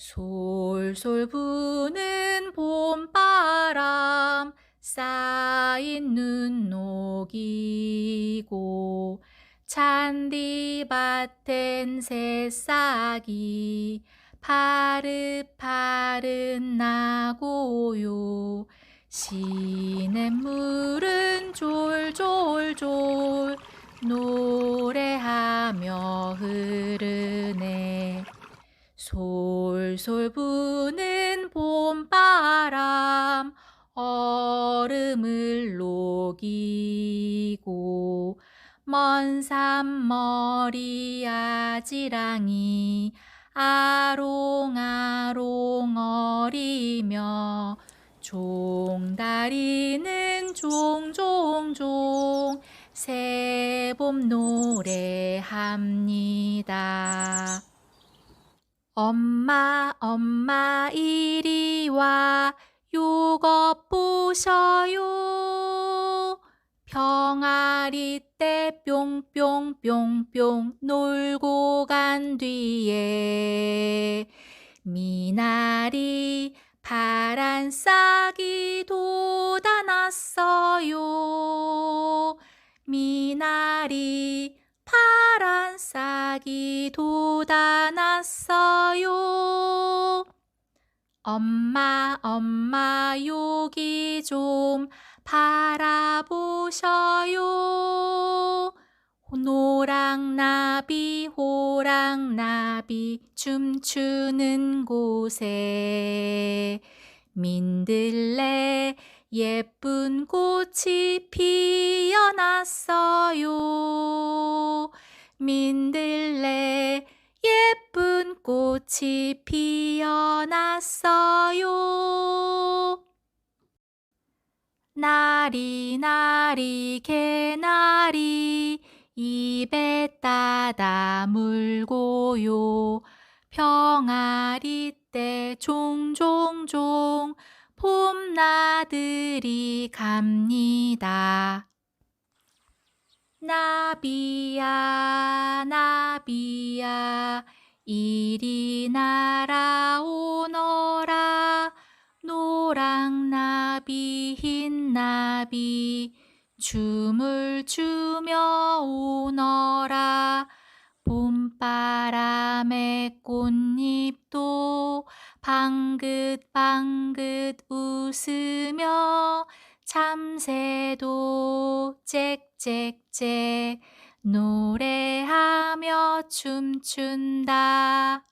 솔솔 부는 봄바람 쌓인 눈 녹이고 잔디밭엔 새싹이 파릇파릇 나고요. 시냇물은 졸졸졸 노래하며 흐르네 솔솔 부는 봄바람 얼음을 녹이고 먼 산머리 아지랑이 아롱아롱 어리며 종다리는 종종종 새봄 노래합니다. 엄마 엄마 이리 와. 요것 보셔요. 병아리 때 뿅뿅뿅뿅 놀고 간 뒤에 미나리 파란 싹이 돋아났어요. 미나리 파란 싹이 돋아났어요. 엄마, 엄마, 여기 좀 바라보셔요. 노랑나비, 호랑나비, 춤추는 곳에 민들레 예쁜 꽃이 피어났어요. 민들레 예쁜 꽃이 피어났어요. 나리 나리 개나리 입에 따다 물고요. 병아리 때 종종종 봄나들이 갑니다. 나비야 나비야 이리 날아오너라. 노랑나비 흰나비 춤을 추며 오너라. 봄바람의 꽃잎도 방긋방긋 웃으며 참새도 짹짹짹 노래하며 춤춘다.